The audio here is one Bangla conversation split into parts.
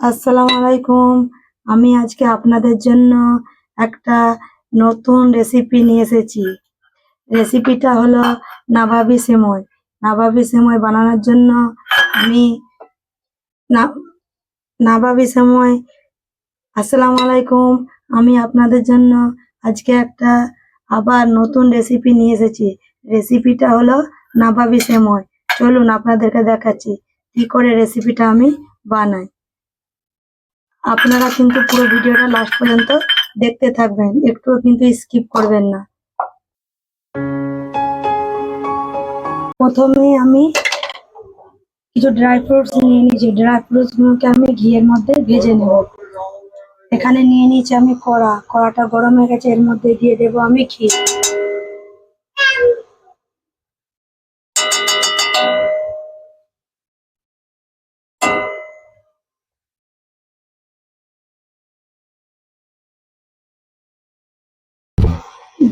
আসসালামু আলাইকুম। আমি আজকে আপনাদের জন্য একটা নতুন রেসিপি নিয়ে এসেছি। রেসিপিটা হলো নাভাবি সেমই নাভাবি সেময় বানানোর জন্য আমি নাভাবি সেমই আসসালামু আলাইকুম। আমি আপনাদের জন্য আজকে একটা আবার নতুন রেসিপি নিয়ে এসেছি। রেসিপিটা হলো নাভাবি সেময়। চলুন আপনাদেরকে দেখাচ্ছি কি করে রেসিপিটা আমি বানাই। আপনারা কিন্তু পুরো ভিডিওটা লাস্ট পর্যন্ত দেখতে থাকবেন। একটুও কিন্তু স্কিপ করবেন না। প্রথমে আমি কিছু ড্রাই ফ্রুটস নিয়ে নিয়েছি ড্রাই ফ্রুটস গুলোকে আমি ঘিয়ের মধ্যে ভেজে নেব। এখানে নিয়ে নিয়েছি আমি কড়া। কড়াটা গরম হয়ে গেছে, এর মধ্যে দিয়ে দেবো আমি ঘি।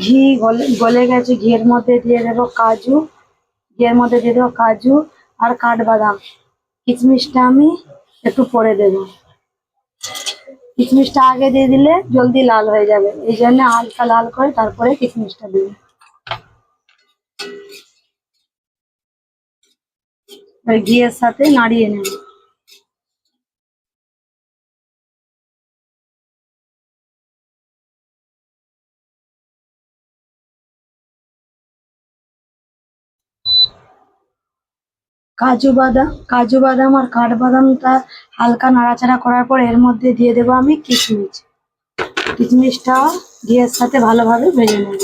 ঘি গলে গলে গেছে, ঘিয়ের মধ্যে দিয়ে দেবো কাজু, ঘিয়ের মধ্যে দিয়ে দেবো কাজু আর কাঠবাদাম। কিশমিশটা আমি একটু পরে দেবো। কিশমিশটা আগে দিয়ে দিলে জলদি লাল হয়ে যাবে। এই জন্য হালকা লাল করে তারপরে কিশমিশটা দেবো। ঘিয়ের সাথে নাড়িয়ে নেব। কাজু বাদাম কাজু বাদাম আর কাঠবাদামটা হালকা নাড়াচাড়া করার পর এর মধ্যে দিয়ে দেবো আমি কিশমিশ। কিশমিশটা ঘিয়ের সাথে ভালোভাবে ভেজে নেব।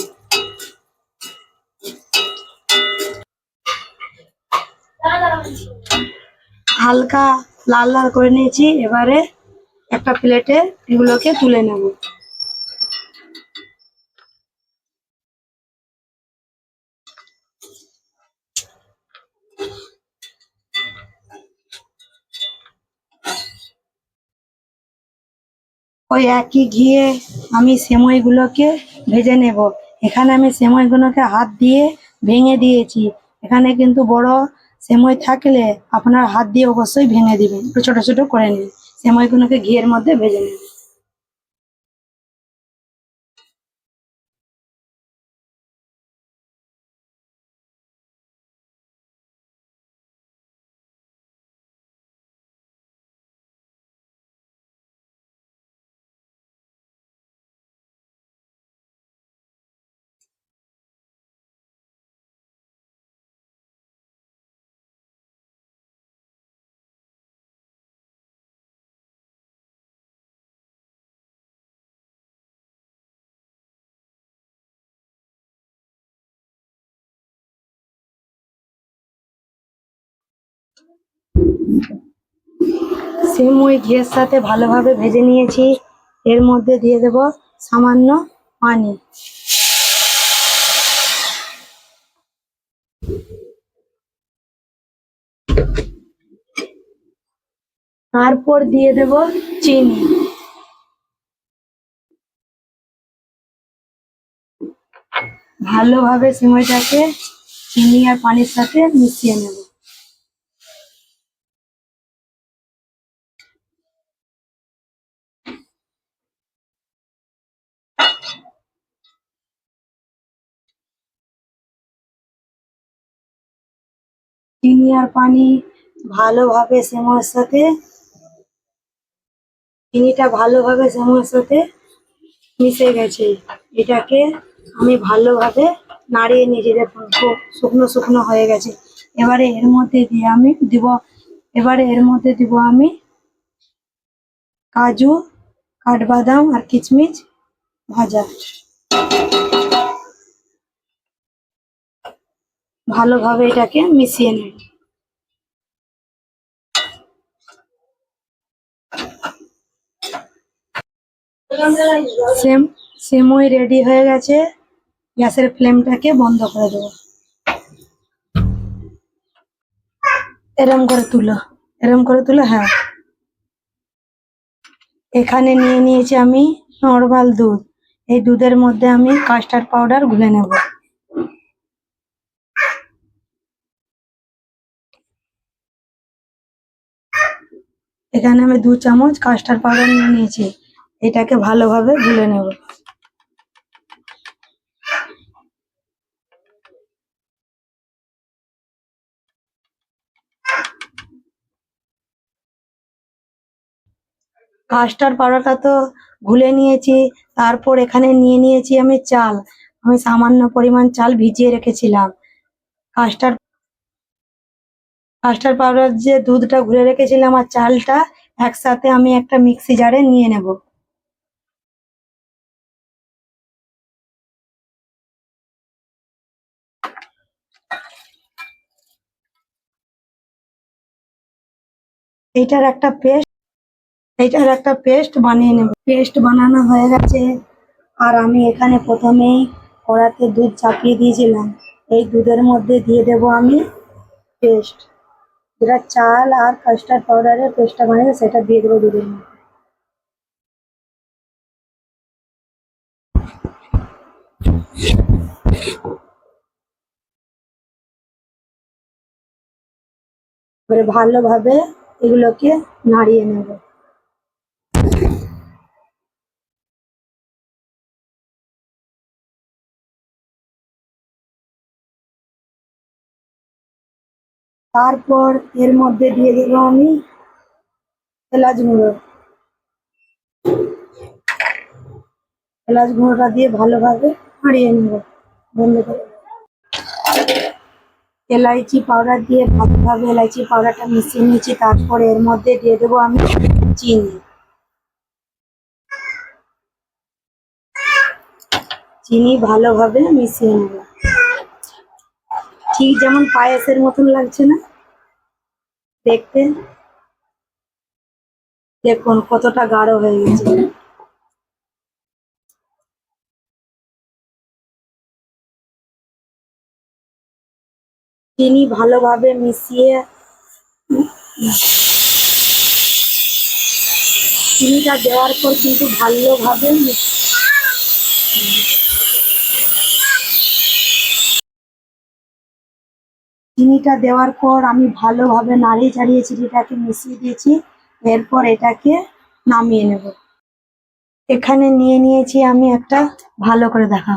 হালকা লাল লাল করে নিয়েছি, এবারে একটা প্লেটে এগুলোকে তুলে নেব। ওই একই ঘিয়ে আমি সেমইগুলোকে ভেজে নেব। এখানে আমি সেমইগুলোকে হাত দিয়ে ভেঙে দিয়েছি। এখানে কিন্তু বড় সেময় থাকলে আপনার হাত দিয়ে অবশ্যই ভেঙে দিবেন। ছোট ছোট করে নিন। সেমইগুলোকে ঘিয়ের মধ্যে ভেজে নেবেন সেমই ঘিয়ের সাথে ভালোভাবে ভেজে নিয়েছি। এর মধ্যে দিয়ে দেব সামান্য পানি। তারপর দিয়ে দেব চিনি। ভালোভাবে সিমইটাকে চিনি আর পানির সাথে মিশিয়ে নেব। চিনি আর পানি ভালোভাবে সেময়ের সাথে, চিনিটা ভালোভাবে সেময়ের সাথে মিশে গেছে। এটাকে আমি ভালোভাবে নাড়িয়ে নিয়েছি। দেখুন, খুব শুকনো শুকনো হয়ে গেছে। এবারে এর মধ্যে দিয়ে আমি দিব, এবারে এর মধ্যে দিব আমি কাজু, কাঠবাদাম আর কিচমিচ ভাজা। ভালোভাবে এটাকে মিশিয়ে নেব। সেম, সেমই রেডি হয়ে গেছে। গ্যাসের ফ্লেমটাকে বন্ধ করে দেবো। এরম করে তুলো, এরম করে তুলো হ্যাঁ। এখানে নিয়ে নিয়েছি আমি নর্মাল দুধ। এই দুধের মধ্যে আমি কাস্টার্ড পাউডার গুলে নেব। এখানে আমি দু চামচ কাস্টার্ড পাউডার নিয়ে নিয়েছি। এটাকে ভালোভাবে গুলে নেব। কাস্টার্ড পাউডারটা তো গুলে নিয়েছি, তারপর এখানে নিয়ে নিয়েছি আমি চাল। আমি সামান্য পরিমাণ চাল ভিজিয়ে রেখেছিলাম। কাস্টার্ড কাস্টার্ড পাউডার যে দুধটা ঘুরে রেখেছিলাম আর চালটা, একসাথে আমি একটা মিক্সি জারে নিয়ে নেব। এইটার একটা পেস্ট এইটার একটা পেস্ট বানিয়ে নেব। পেস্ট বানানো হয়ে গেছে। আর আমি এখানে প্রথমেই কড়াতে দুধ চাপিয়ে দিয়েছিলাম। এই দুধের মধ্যে দিয়ে দেব আমি পেস্ট যেটা চাল আর কাস্টার্ড পাউডারের পেস্টটা বানিয়েছে সেটা দিয়ে দেবো দুধের মধ্যে এবারে ভালোভাবে এগুলোকে নাড়িয়ে নেব তারপর এর মধ্যে দিয়ে দেব আমি এলাচ গুঁড়ো। এলাচ গুঁড়োটা দিয়ে ভালোভাবে নাড়িয়ে নেব, বন্ধ করে এলাইচি পাউডার দিয়ে ভালোভাবে এলাইচি পাউডারটা মিশিয়ে নিয়েছি, তারপর এর মধ্যে দিয়ে দেবো আমি চিনি। চিনি ভালোভাবে মিশিয়ে নেব। ঠিক যেমন পায়েসের মতন লাগছে না। দেখতে। দেখুন, কতটা গাঢ় হয়ে গেছে। চিনি ভালোভাবে মিশিয়ে চিনিটা দেওয়ার পর কিন্তু ভালোভাবে মিশ- চিনিটা দেওয়ার পর আমি ভালোভাবে নাড়িয়ে চাড়িয়ে চিনিটাকে মিশিয়ে দিয়েছি, এরপর এটাকে নামিয়ে নেব। এখানে নিয়ে নিয়েছি আমি একটা ভালো করে দেখা।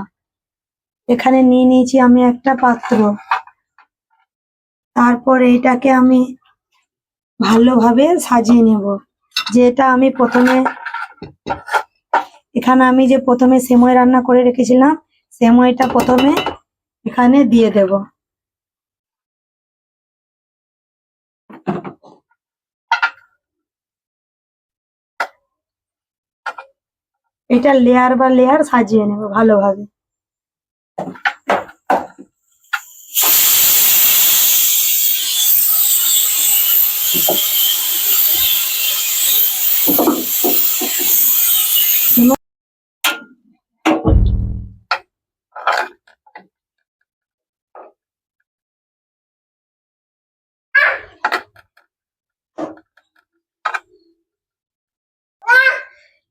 এখানে নিয়ে নিয়েছি আমি একটা পাত্র। তারপর এইটাকে আমি ভালোভাবে সাজিয়ে নেব। যেটা আমি প্রথমে, এখানে আমি যে প্রথমে সেময় রান্না করে রেখেছিলাম, সেমইটা প্রথমে এখানে দিয়ে দেব। এটা লেয়ার বা লেয়ার সাজিয়ে নেব ভালোভাবে।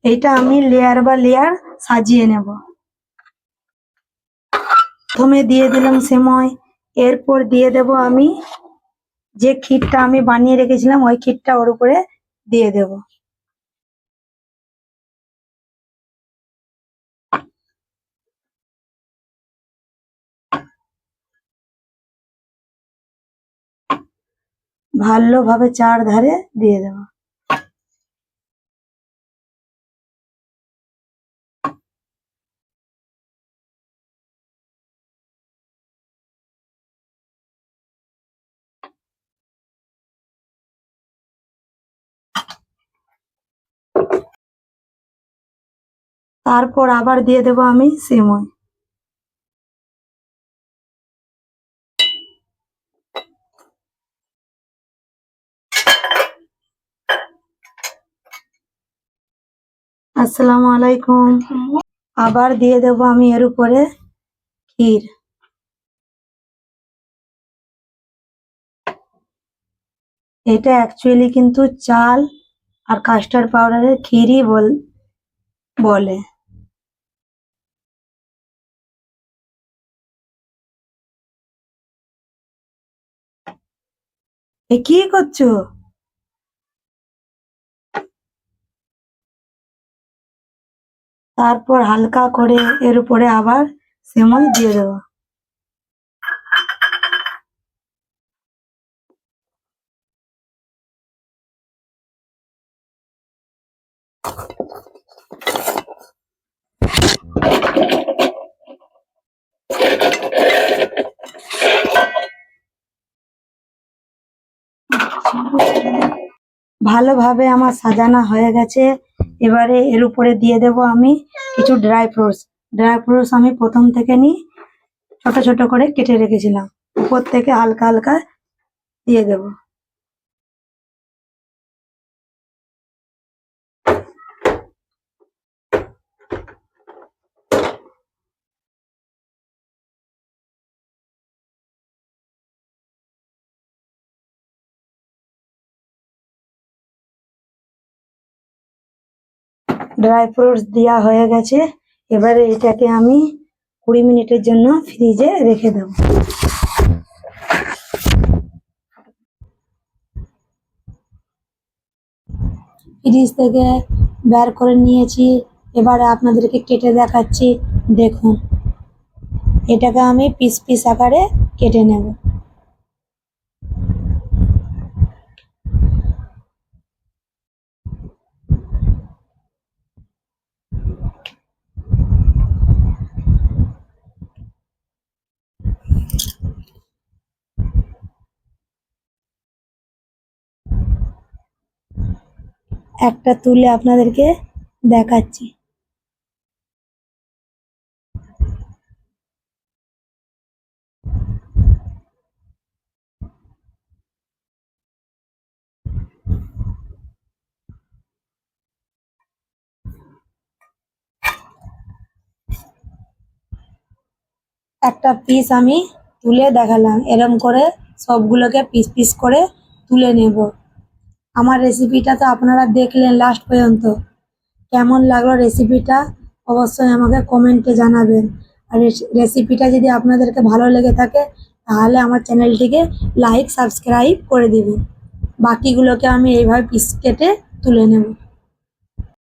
এটা আমি লেয়ার বা লেয়ার সাজিয়ে নেব। প্রথমে দিয়ে দিলাম সেময় এরপর দিয়ে দেব আমি যে ক্ষীরটা আমি বানিয়ে রেখেছিলাম, ওই ক্ষীরটা ওর উপরে দিয়ে দেব। ভালোভাবে চারধারে দিয়ে দেব। তারপর আবার দিয়ে দেব আমি সেময় আসসালামু আলাইকুম। আবার দিয়ে দেব আমি এর উপরে ক্ষীর। এটা অ্যাকচুয়ালি কিন্তু চাল আর কাস্টার্ড পাউডারের ক্ষীরই বল, বলে। এ কি করছ? তারপর হালকা করে এর উপরে আবার সেমন দিয়ে দেবো। ভালোভাবে আমার সাজানো হয়ে গেছে। এবারে এর উপরে দিয়ে দেব আমি কিছু ড্রাই ফ্রুটস ড্রাই ফ্রুটস আমি প্রথম থেকে নিই ছোট ছোট করে কেটে রেখেছিলাম। উপর থেকে হালকা হালকা দিয়ে দেব। ড্রাই ফ্রুটস দেওয়া হয়ে গেছে। এবারে এটাকে আমি কুড়ি মিনিটের জন্য ফ্রিজে রেখে দেবো। ফ্রিজ থেকে বের করে নিয়েছি। এবারে আপনাদেরকে কেটে দেখাচ্ছি। দেখুন, এটাকে আমি পিস পিস আকারে কেটে নেব। একটা তুলে আপনাদেরকে দেখাচ্ছি। একটা পিস আমি তুলে দেখালাম। এরম করে সবগুলোকে পিস পিস করে তুলে নেব। আমার রেসিপিটা তো আপনারা দেখলেন লাস্ট পর্যন্ত। কেমন লাগল রেসিপিটা অবশ্যই আমাকে কমেন্টে জানাবেন। আর রেসিপিটা যদি আপনাদেরকে ভালো লেগে থাকে, তাহলে আমার চ্যানেলটিকে লাইক সাবস্ক্রাইব করে দিবেন। বাকিগুলোকে আমি এইভাবে পিস কেটে তুলে নেব।